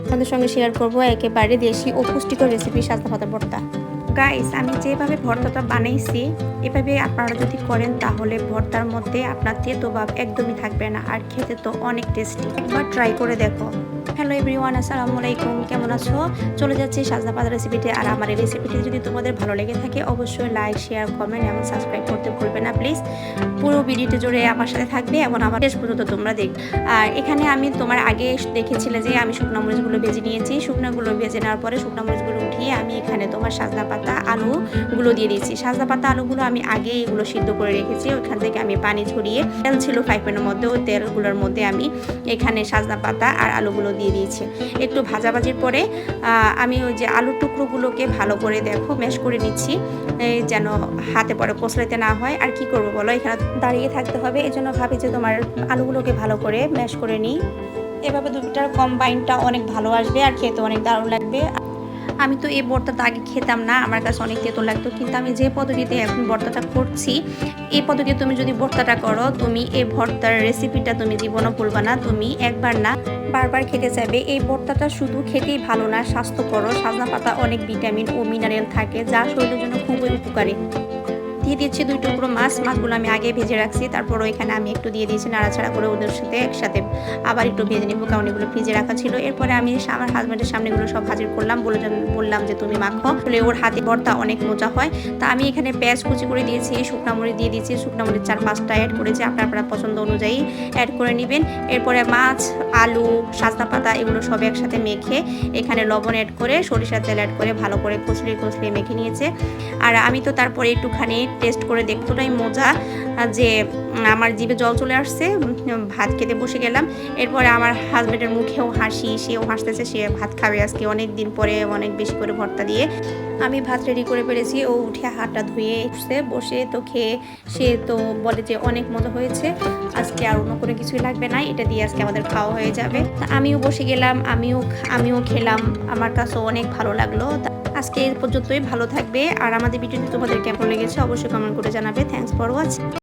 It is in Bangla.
আপনাদের সঙ্গে শেয়ার করব একেবারে দেশি ও পুষ্টিকর রেসিপি সাজা পাতা ভর্তা। গাইস আমি যেভাবে ভর্তাটা বানাইছি, এভাবে আপনারা যদি করেন, তাহলে ভর্তার মধ্যে আপনার তেতো ভাব একদমই থাকবে না, আর খেতে তো অনেক টেস্টি একবার ট্রাই করে দেখো। হ্যালো এভরিওয়ান আসসালামু আলাইকুম। কেমন আছো? চলে যাচ্ছি সাজনা পাতা রেসিপিতে আর আমার এই রেসিপিটি যদি তোমাদের ভালো লেগে থাকে, অবশ্যই লাইক শেয়ার কমেন্ট এবং সাবস্ক্রাইব করতে না প্লিজ পুরো ভিডিওটি জুড়ে আমার সাথে থাকবে এবং আমার শেষ পর্যন্ত তোমরা দেখ আর এখানে আমি তোমার আগে দেখেছিলে যে আমি শুকনো মরিচগুলো ভেজে নিয়েছি। শুকনোগুলো ভেজে নেওয়ার পরে শুকনো মরিচগুলো উঠিয়ে আমি এখানে তোমার সাজনা পাতা, আলুগুলো দিয়ে দিয়েছি। সাজনা পাতা, আলুগুলো আমি আগে এগুলো সিদ্ধ করে রেখেছি। ওইখান থেকে আমি পানি ঝরিয়ে, তেল ছিল ফ্রাই প্যানের মধ্যে ওই তেলগুলোর মধ্যে আমি এখানে সাজনা পাতা আর আলুগুলো দিয়ে দিয়েছি। একটু ভাজাভাজির পরে আমি ওই যে আলুর টুকরোগুলোকে ভালো করে দেখো ম্যাশ করে নিচ্ছি যেন হাতে পরে কোসলাইতে না হয়। আর কি করব বলো? এখানে দাঁড়িয়ে থাকতে হবে। এই জন্য ভাবি যে তোমার আলুগুলোকে ভালো করে ম্যাশ করে নিই। এভাবে দুটার কম্বাইনটা অনেক ভালো আসবে আর খেতে অনেক দারুণ লাগবে। আমি তো এই বর্তাটা আগে খেতাম না, আমার কাছে অনেক তেতো লাগতো। কিন্তু আমি যে পদ্ধতিতে এখন বর্তাটা করছি, এই পদ্ধতিতে তুমি যদি ভর্তাটা করো, তুমি এই ভর্তার রেসিপিটা তুমি জীবনও ভুলবা না, তুমি একবার না বারবার খেতে চাইবে। এই ভর্তাটা শুধু খেতেই ভালো না স্বাস্থ্যকর সাজনা পাতা অনেক ভিটামিন ও মিনারেল থাকে, যা শরীরের জন্য খুবই উপকারী। দিয়ে দিচ্ছি দুই টুকরো মাছ, মাছগুলো আমি আগে ভেজে রাখছি। তারপর ওইখানে আমি একটু দিয়ে দিয়েছি নাড়াচাড়া করে ওদের সাথে একসাথে আবার একটু ভেজে নিবো, কারণ এগুলো ফ্রিজে রাখা ছিল। এরপরে আমি আমার হাজব্যান্ডের সামনে এগুলো সব হাজির করলাম, বলে বললাম যে, তুমি মাখো। আসলে ওর হাতে ভর্তা অনেক মজা হয়। তা আমি এখানে পেঁয়াজ কুচি করে দিয়েছি, শুকনা মরিচ দিয়ে দিয়েছি। শুকনা মরিচ চার পাঁচটা অ্যাড করেছি, আপনার আপনার পছন্দ অনুযায়ী অ্যাড করে নেবেন। এরপরে মাছ, আলু, সাজনা পাতা এগুলো সব একসাথে মেখে এখানে লবণ অ্যাড করে সরিষার তেল অ্যাড করে ভালো করে কচলিয়ে কচলিয়ে মেখে নিয়েছে। আর আমি তো তারপরে একটুখানি টেস্ট করে দেখতটাই মজা। যে, আমার জিভে জল চলে আসছে ভাত খেতে বসে গেলাম। এরপরে আমার হাজব্যান্ডের মুখেও হাসি, সেও হাসতেছে, সে ভাত খাবে আজকে অনেক দিন পরে, অনেক বেশি করে ভর্তা দিয়ে। আমি ভাত রেডি করে ফেলেছি। ও উঠে হাতটা ধুয়ে উঠছে বসে তো খেয়ে, সে তো বলে যে অনেক মজা হয়েছে। আজকে আর অন্য কোনো কিছুই লাগবে না, এটা দিয়ে আজকে আমাদের খাওয়া হয়ে যাবে। আমিও বসে গেলাম, আমিও আমিও খেলাম। আমার কাছেও অনেক ভালো লাগল। আজকে এই পর্যন্তই, ভালো থাকবে। আর আমাদের ভিডিওটি তোমাদের কেমন লেগেছে অবশ্যই কমেন্ট করে জানাবে। Thanks for watch